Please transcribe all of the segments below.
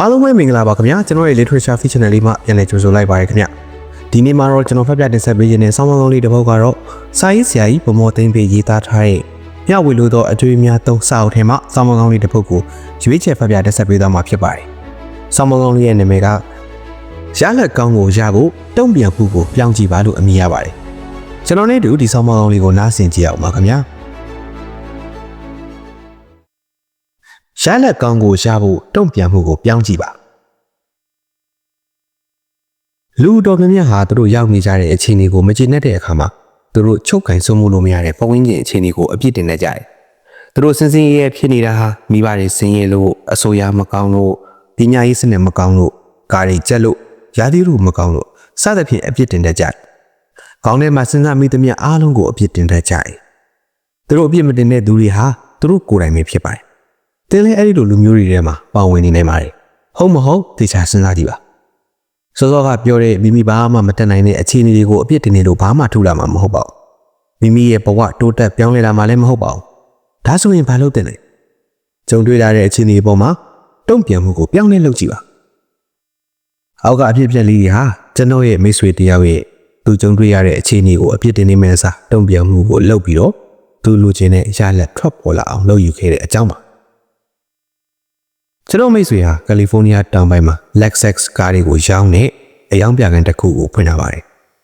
အားလုံးပဲမင်္ဂလာပါခင်ဗျာကျွန်တော်ရဲ့ literature feature channel လေးမှာပြန်လည်ကြိုဆိုလိုက်ပါရခင်ဗျာဒီနေ့မှာတော့ကျွန်တော်ဖတ်ပြတင်ဆက်ပေးခြင်းတဲ့ဆောင်းပါးကောင်းလေးတစ်ပုဒ်ကတော့စာရေးဆရာကြီးဗမော်သိန်းပေးရေးသားထားတဲ့မျှဝေလို့သောအတွေ့အများသုံးစာအုပ်ထဲမှာဆောင်းပါးကောင်းလေးတစ်ပုဒ်ကိုရွေးချယ်ဖတ်ပြတင်ဆက်ပေးသွားမှာဖြစ်ပါတယ်ဆောင်းပါးကောင်းလေးရဲ့နာမည်ကရလက်ကောင်းကိုရဖို့တုံ့ပြန်မှုကိုပြောင်းကြည့်ပါလို့အမည်ရပါတယ်ကျွန်တော်နဲ့တူဒီဆောင်းပါးကောင်းလေးကိုနားဆင်ကြည့်အောင်ပါခင်ဗျာ ရလက်ကောင်းကိုရဖို့တုံ့ပြန်မှုကိုပြောင်းကြည့်ပါလူတော်များများဟာသူတို့ရောက်နေကြတဲ့အခြေအနေကိုမကျေနပ်တဲ့အခါမှာသူတို့ချုပ်ကင်ဆုံးမှုလို့မရတဲ့ပတ်ဝန်းကျင်အခြေအနေကိုအပြစ်တင်နေကြတယ်သူတို့စင်စင်ရဲရဲဖြစ်နေတာဟာမိဘတွေဆင်းရဲလို့အဆိုးရမကောင်းလို့ပညာရေးစနစ်မကောင်းလို့ကားတွေကြက်လို့ရာသီဥတုမကောင်းလို့စသဖြင့်အပြစ်တင်တတ်ကြတယ်ကောင်းတဲ့မှာစဉ်းစားမိသမျှအားလုံးကိုအပြစ်တင်တတ်ကြတယ်သူတို့အပြစ်မတင်တဲ့သူတွေဟာသူတို့ကိုယ်တိုင်ပဲဖြစ်ပါတယ် တင်းလဲအဲ့ဒီလိုလူမျိုးတွေထဲမှာပါဝင်နေနိုင်ပါတယ်ဟုတ်မဟုတ်သေချာစဉ်းစားကြည့်ပါစောစောကပြောတဲ့မိမိဘာမှမတက်နိုင်တဲ့အခြေအနေတွေကိုအပြစ်တင်နေလို့ဘာမှထူလာမှာမဟုတ်ပါဘူးမိမိရဲ့ဘဝတိုးတက်ပြောင်းလဲလာမှာလည်းမဟုတ်ပါဘူးဒါဆိုရင်ဘာလုပ်တဲ့လဲကြုံတွေ့လာတဲ့အခြေအနေပေါ်မှာတုံ့ပြန်မှုကိုပြောင်းလဲလုပ်ကြည့်ပါအောက်ကအဖြစ်ပြက်လေးတွေဟာကျွန်တော်ရဲ့မိတ်ဆွေတယောက်ရဲ့သူကြုံတွေ့ရတဲ့အခြေအနေကိုအပြစ်တင်နေမယ့်အစားတုံ့ပြန်မှုကိုလုပ်ပြီးတော့သူလူချင်းနဲ့ရလက်ထွက်ပေါ်လာအောင်လုပ်ယူခဲ့တဲ့အကြောင်းပါ ကျွန်တော်မိတ်ဆွေဟာကယ်လီဖိုးနီးယားတောင်ပိုင်းမှာ Lexus ကားတွေကိုရောင်းတဲ့အယောင်ပြကန်တစ်ခုကိုဖွင့်ထားပါတယ်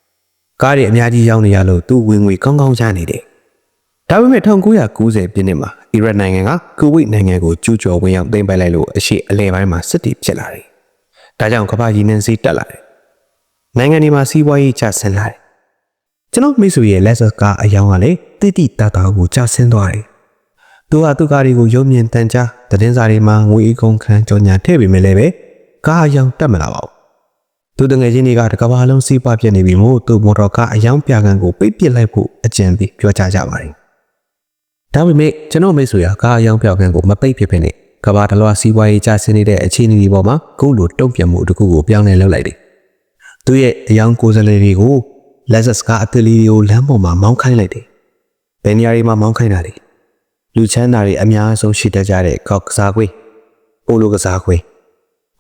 ။ကားတွေအများကြီးရောင်းနေရလို့သူ့ဝင်ငွေကောင်းကောင်းရနေတယ်။ဒါပေမဲ့1990ပြည့်နှစ်မှာအီရတ်နိုင်ငံကကူဝိတ်နိုင်ငံကိုကျူးကျော်ဝင်ရောက်သိမ်းပိုက်လိုက်လို့အရှိအလဲပိုင်းမှာစစ်တီဖြစ်လာတယ်။ဒါကြောင့်ကမ္ဘာရည်နှင်းစီးတက်လာတယ်။နိုင်ငံဒီမှာစီးပွားရေးကျဆင်းလာတယ်။ကျွန်တော်မိတ်ဆွေရဲ့ Lexus ကားအယောင်ကလည်းတိတိတတ်တာကိုကျဆင်းသွားတယ်။ သူဟာသူကားတွေကိုရုံမြင်တန်ကြားသတင်းစာတွေမှာငွေအကုန်ခံကြော်ညာထည့်ပေမဲ့လည်းပဲကားအယောင်တက်မလာပါဘူး။သူတငယ်ချင်းတွေကတကဘာလုံးစီးပွားပြက်နေပြီမို့သူမော်တော်ကားအယောင်ပြကန်ကိုပိတ်ပစ်လိုက်ဖို့အကြံပေးပြောကြားကြပါတယ်။ဒါပေမဲ့ကျွန်တော်မိတ်ဆွေကကားအယောင်ပြကန်ကိုမပိတ်ဖြစ်ဖြစ်နဲ့ကဘာတလွားစီးပွားရေးကျဆင်းနေတဲ့အခြေအနေတွေပေါ်မှာခုလိုတုံ့ပြန်မှုတစ်ခုကိုပြောင်းလဲလုပ်လိုက်တယ်။သူရဲ့အယောင်ကိုယ်စားလှယ်တွေကို Lexus ကအသလီတွေကိုလမ်းပေါ်မှာမောင်းခိုင်းလိုက်တယ်။ဘယ်နေရာတွေမှာမောင်းခိုင်းတာလဲ လူချမ်းသာတွေအများဆုံးရှိတတ်ကြတဲ့ကောက်ကစားကွေးပိုလိုကစားကွေး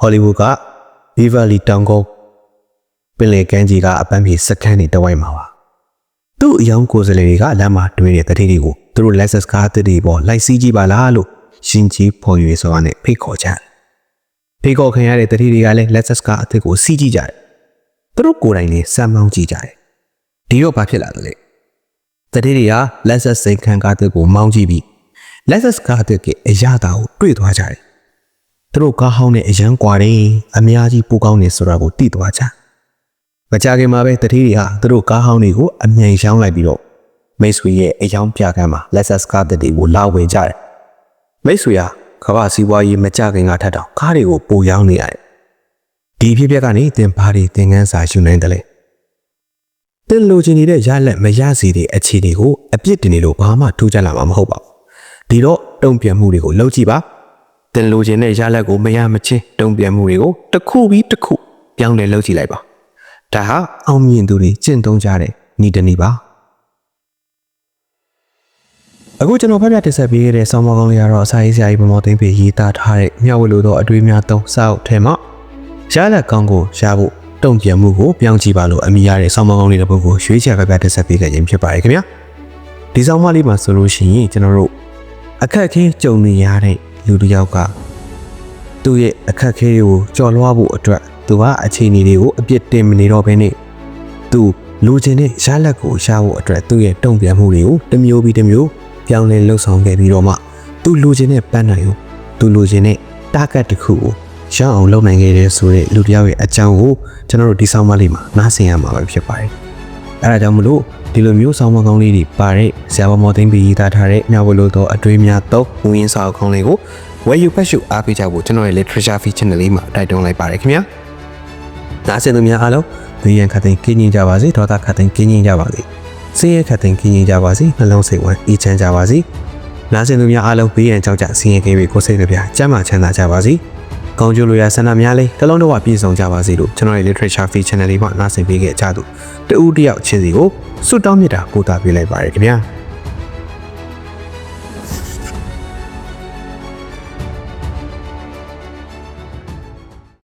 ဟောလီဝုဒ်ကဘီဗာလီတောင်ကုန်းပင်လယ်ကမ်းခြေကအပန်းဖြေစခန်းတွေတဝိုက်မှာပါသူ့အယောင်ကိုယ်စားလှယ်တွေကလမ်းမှာတွေ့တဲ့တတိတွေကိုသူတို့ Lexus ကားတတိပေါ်လိုက်စီးကြည့်ပါလားလို့ရှင်ကြီးဖော်ရွေဆိုတာနဲ့ဖိတ်ခေါ်ကြတယ်ဖိတ်ခေါ်ခံရတဲ့တတိတွေကလည်း Lexus ကားအသစ်ကိုစီးကြည့်ကြတယ်သူတို့ကိုယ်တိုင်လည်းစမ်းမောင်းကြည့်ကြတယ်ဒီတော့ဘာဖြစ်လာသလဲတတိတွေက Lexus စိန်ခံကားတစ်ကိုမောင်းကြည့်ပြီး Lexus ကားအသစ်ကအရာတာကိုတွေ့သွားကြတယ်။သူတို့ကားဟောင်းနဲ့အရန်ကွာတယ်အများကြီးပိုကောင်းနေဆိုတာကိုသိသွားကြ။မကြခင်မှာပဲတတိတွေဟာသူတို့ကားဟောင်းတွေကိုအမြန်ရှောင်းလိုက်ပြီးတော့မိတ်ဆွေရဲ့အယောင်ပြကမ်းမှာ Lexus ကားတစ်တွေကိုလာဝင်ကြတယ်။မိတ်ဆွေဟာကမ္ဘာစီးပွားရေးမကြခင်ကထက်တော့ကားတွေကိုပိုရောင်းနေရတယ်။ဒီဖြစ်ပျက်ကနေသင်ဘာတွေသင်ခန်းစာယူနိုင်တယ်လဲ။တင်လိုချင်နေတဲ့ရလက်မရစီတဲ့အခြေအနေကိုအပြစ်တင်နေလို့ဘာမှထူးခြားလာမှာမဟုတ်ပါဘူး။ ဒီတော့တုံ့ပြန်မှုတွေကိုလုပ်ကြည့်ပါ။တင်လိုချင်တဲ့ရလက်ကိုမရမချင်းတုံ့ပြန်မှုတွေကိုတစ်ခုပြီးတစ်ခုပြောင်းလဲလုပ်ကြည့်လိုက်ပါ။ဒါဟာအောင်မြင်သူတွေကျင့်သုံးကြတဲ့ဤတနည်းပါ။အခုကျွန်တော်ဖတ်ပြတင်ဆက်ပေးခဲ့တဲ့ဆောင်းပါးကောင်းလေးကတော့အစာရေးဆရာကြီးဗမော်သိန်းပေရေးသားထားတဲ့မြောက်ဝလို့သောအတွေးများသုံးစာအုပ်ထဲမှာရလက်ကောင်းကိုရဖို့တုံ့ပြန်မှုကိုပြောင်းကြည့်ပါလို့အမိရတဲ့ဆောင်းပါးကောင်းလေးတစ်ပုဒ်ကိုရွေးချယ်ဖတ်ပြတင်ဆက်ပေးခဲ့ခြင်းဖြစ်ပါတယ်ခင်ဗျာ။ဒီဆောင်းပါးလေးမှာဆိုလို့ရှိရင်ကျွန်တော်တို့ အခက်အခဲကြုံနေရတဲ့လူတစ်ယောက်ကသူ့ရဲ့အခက်အခဲတွေကိုကြော်လွှားဖို့အတွက်သူကအခြေအနေတွေကိုအပြစ်တင်မနေတော့ဘဲနဲ့သူလူချင်းနဲ့ရလက်ကိုရှာဖို့အတွက်သူ့ရဲ့တုံ့ပြန်မှုတွေကိုတစ်မျိုးပြီးတစ်မျိုးပြောင်းလဲလှုပ်ဆောင်ခဲ့ပြီးတော့မှသူလူချင်းနဲ့ပန်းနိုင်ကိုသူလူချင်းနဲ့တာဂက်တစ်ခုကိုရအောင်လုပ်နိုင်ခဲ့တဲ့ဆိုတဲ့လူတစ်ယောက်ရဲ့အကြောင်းကိုကျွန်တော်တို့ဒီဆောင်းပါးလေးမှာနားဆင်ရမှာပဲဖြစ်ပါတယ်။အဲဒါကြောင့်မလို့ ဒီလိုမျိုးဆောင်းပါးကောင်းလေးတွေပါတဲ့ဆရာမမော်သိန်းပြီးရေးသားထားတဲ့မြဝလို့တော့အတွေးများတော့ဝင်းစာကောင်းလေးကိုဝယ်ယူဖတ်ရှုအားပေးကြဖို့ကျွန်တော်ရဲ့ literature feature channel လေးမှာတိုက်တွန်းလိုက်ပါတယ်ခင်ဗျာ။နားဆင်သူများအားလုံးဘေးရန်ခတ်သိမ်းကင်းကျင်ကြပါစေဒေါသခတ်သိမ်းကင်းကျင်ကြပါစေ။စိတ်ရခတ်သိမ်းကင်းကျင်ကြပါစေနှလုံးစိတ်ဝမ်းအေးချမ်းကြပါစေ။နားဆင်သူများအားလုံးဘေးရန်ကြောက်ကြဆင်းရဲကင်းပြီးကိုယ်စိတ်နှပြကျန်းမာချမ်းသာကြပါစေ။ ကောင်းကျိုးလိုရာဆန္ဒများလေးတစ်လုံးတော့ပြည့်စုံကြပါစေလို့ကျွန်တော်ရဲ့ literature feature channel လေးမှာနားဆင်ပေးခဲ့ကြသူတူဦးတယောက်ချင်းစီကိုဆုတောင်းမြတ်တာပို့တာပေးလိုက်ပါရခင်ဗျာ။